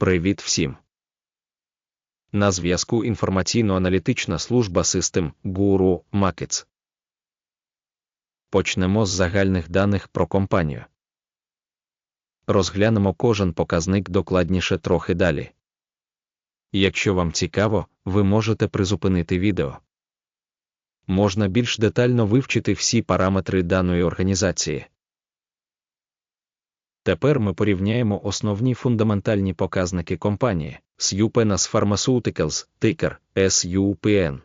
Привіт всім! На зв'язку інформаційно-аналітична служба систем Guru Markets. Почнемо з загальних даних про компанію. Розглянемо кожен показник докладніше трохи далі. Якщо вам цікаво, ви можете призупинити відео. Можна більш детально вивчити всі параметри даної організації. Тепер ми порівняємо основні фундаментальні показники компанії Supenas Pharmaceuticals, тикер SUPN.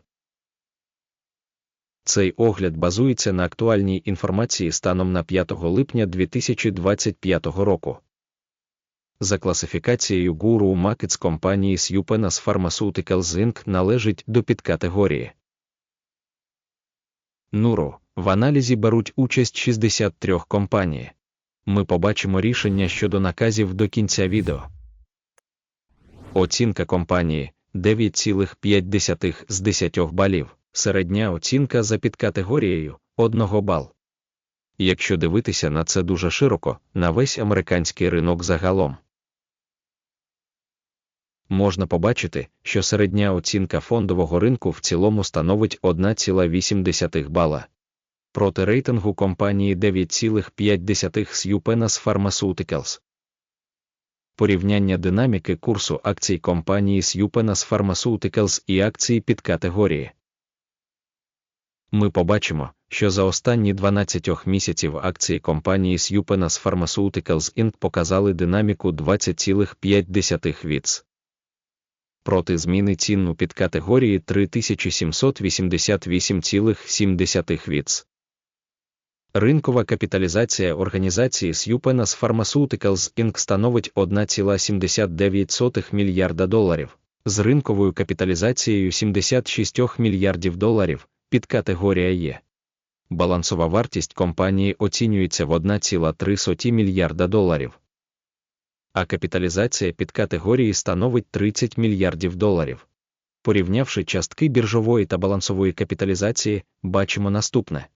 Цей огляд базується на актуальній інформації станом на 5 липня 2025 року. За класифікацією Guru Markets компанії Supenas Pharmaceuticals Inc. належить до підкатегорії Нуру. В аналізі беруть участь 63 компанії ми побачимо рішення щодо наказів до кінця відео. Оцінка компанії 9,5 з 10 балів, середня оцінка за підкатегорією 1 бал. Якщо дивитися на це дуже широко, на весь американський ринок загалом. Можна побачити, що середня оцінка фондового ринку в цілому становить 1,8 бала проти рейтингу компанії 9,5 Supenas Pharmaceuticals. Порівняння динаміки курсу акцій компанії Supenas Pharmaceuticals і акцій під категорії. Ми побачимо, що за останні 12 місяців акції компанії Supenas Pharmaceuticals Inc. показали динаміку 20,5 віц. Проти зміни цін у підкатегорії 3788,7 віц. Ринкова капіталізація організації Supenas Pharmaceuticals Inc. становить 1,79 мільярда доларів, з ринковою капіталізацією 76 мільярдів доларів під категорія Є. Балансова вартість компанії оцінюється в 1,3 мільярда доларів. А капіталізація під категорії становить 30 мільярдів доларів. Порівнявши частки біржової та балансової капіталізації, бачимо наступне.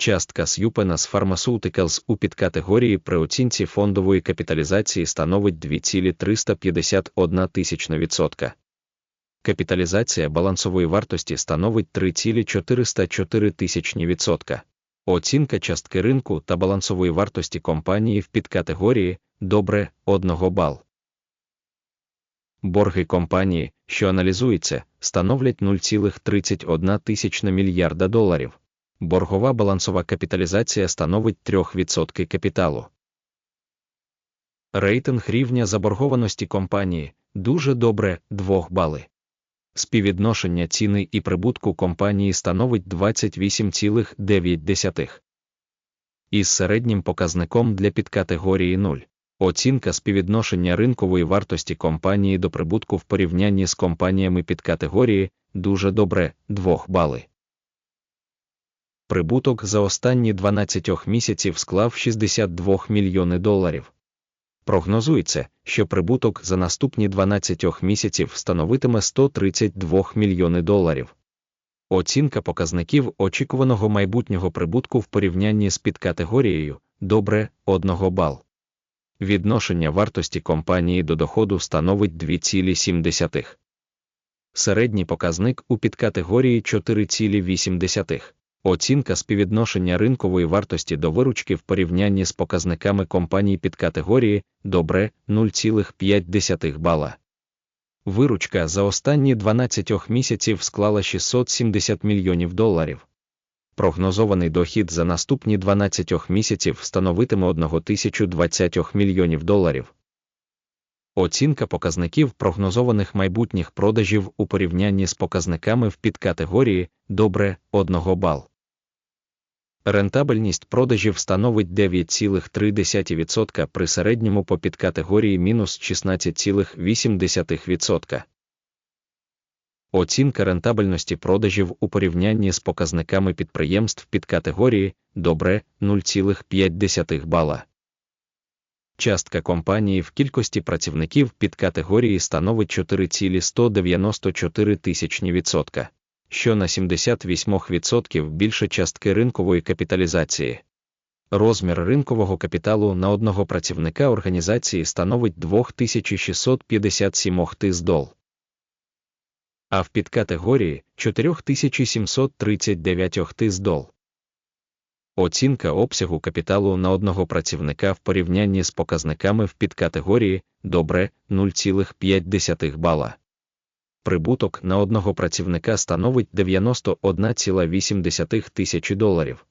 Частка Supenas Pharmaceuticals у підкатегорії при оцінці фондової капіталізації становить 2,351 тисячна. Капіталізація балансової вартості становить 3,404 тисячні. Оцінка частки ринку та балансової вартості компанії в підкатегорії добре 1 бал. Борги компанії, що аналізується, становлять 0,31 тисячна мільярда доларів боргова балансова капіталізація становить 3% капіталу. Рейтинг рівня заборгованості компанії дуже добре 2 бали. Співвідношення ціни і прибутку компанії становить 28,9. Із середнім показником для підкатегорії 0. Оцінка співвідношення ринкової вартості компанії до прибутку в порівнянні з компаніями підкатегорії дуже добре 2 бали прибуток за останні 12 місяців склав 62 мільйони доларів. Прогнозується, що прибуток за наступні 12 місяців становитиме 132 мільйони доларів. Оцінка показників очікуваного майбутнього прибутку в порівнянні з підкатегорією добре 1 бал. Відношення вартості компанії до доходу становить 2,7. Середній показник у підкатегорії 4,8. Оцінка співвідношення ринкової вартості до виручки в порівнянні з показниками компаній під категорії добре 0,5 бала. Виручка за останні 12 місяців склала 670 мільйонів доларів. Прогнозований дохід за наступні 12 місяців становитиме 1020 мільйонів доларів. Оцінка показників прогнозованих майбутніх продажів у порівнянні з показниками в підкатегорії добре 1 бал. Рентабельність продажів становить 9,3% при середньому по підкатегорії мінус 16,8%. Оцінка рентабельності продажів у порівнянні з показниками підприємств підкатегорії добре 0,5 бала. Частка компанії в кількості працівників під категорії становить 4,194 тисячні відсотка що на 78% більше частки ринкової капіталізації. Розмір ринкового капіталу на одного працівника організації становить 2657 тис дол. А в підкатегорії 4739 тис дол. Оцінка обсягу капіталу на одного працівника в порівнянні з показниками в підкатегорії добре 0,5 бала. Прибуток на одного працівника становить 91,8 тисячі доларів.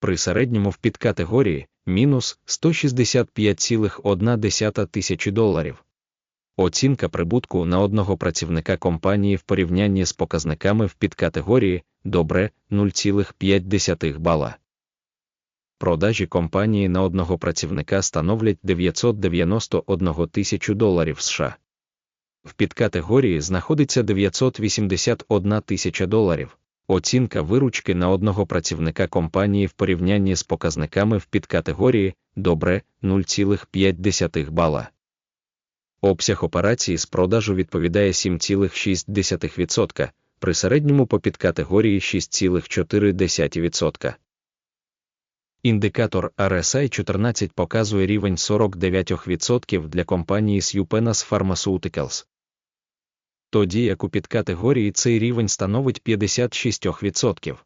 При середньому в підкатегорії мінус 165,1 тисячі доларів. Оцінка прибутку на одного працівника компанії в порівнянні з показниками в підкатегорії добре 0,5 бала. Продажі компанії на одного працівника становлять 991 тисячу доларів США. В підкатегорії знаходиться 981 тисяча доларів. Оцінка виручки на одного працівника компанії в порівнянні з показниками в підкатегорії добре 0,5 бала. Обсяг операції з продажу відповідає 7,6%, при середньому по підкатегорії 6,4%. Індикатор RSI 14 показує рівень 49% для компанії Supenas Pharmaceuticals. Тоді як у підкатегорії цей рівень становить 56%.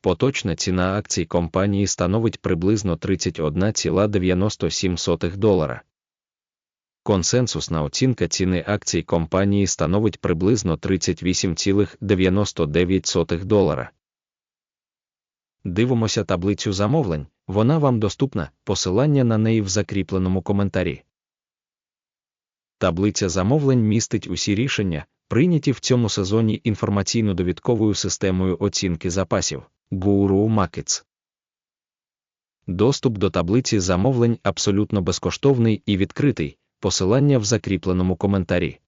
Поточна ціна акцій компанії становить приблизно 31,97 долара. Консенсусна оцінка ціни акцій компанії становить приблизно 38,99 долара. Дивимося таблицю замовлень, вона вам доступна, посилання на неї в закріпленому коментарі. Таблиця замовлень містить усі рішення, прийняті в цьому сезоні інформаційно-довідковою системою оцінки запасів Guru Markets. Доступ до таблиці замовлень абсолютно безкоштовний і відкритий, посилання в закріпленому коментарі.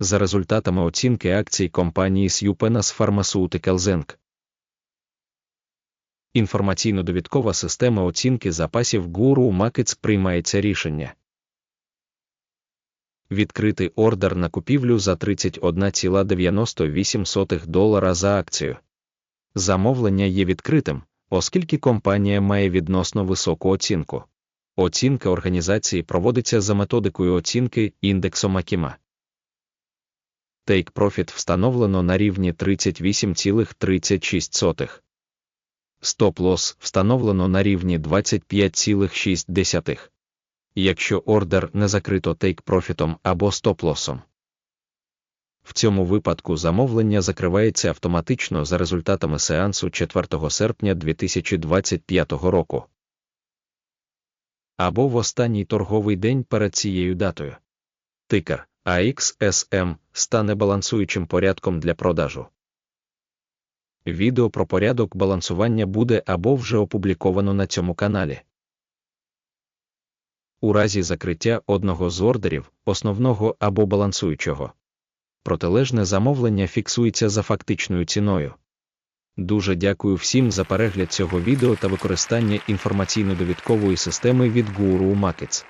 За результатами оцінки акцій компанії Supenas Pharmaceuticals Inc. Інформаційно-довідкова система оцінки запасів Guru Markets приймається рішення. Відкритий ордер на купівлю за 31,98 долара за акцію. Замовлення є відкритим, оскільки компанія має відносно високу оцінку. Оцінка організації проводиться за методикою оцінки індексом Акіма. Take Profit встановлено на рівні 38,36. Стоп-лосс встановлено на рівні 25,6. Якщо ордер не закрито тейк-профітом або стоп-лосом. В цьому випадку замовлення закривається автоматично за результатами сеансу 4 серпня 2025 року. Або в останній торговий день перед цією датою. Тикер AXSM стане балансуючим порядком для продажу. Відео про порядок балансування буде або вже опубліковано на цьому каналі. У разі закриття одного з ордерів, основного або балансуючого. Протилежне замовлення фіксується за фактичною ціною. Дуже дякую всім за перегляд цього відео та використання інформаційно-довідкової системи від Guru Markets.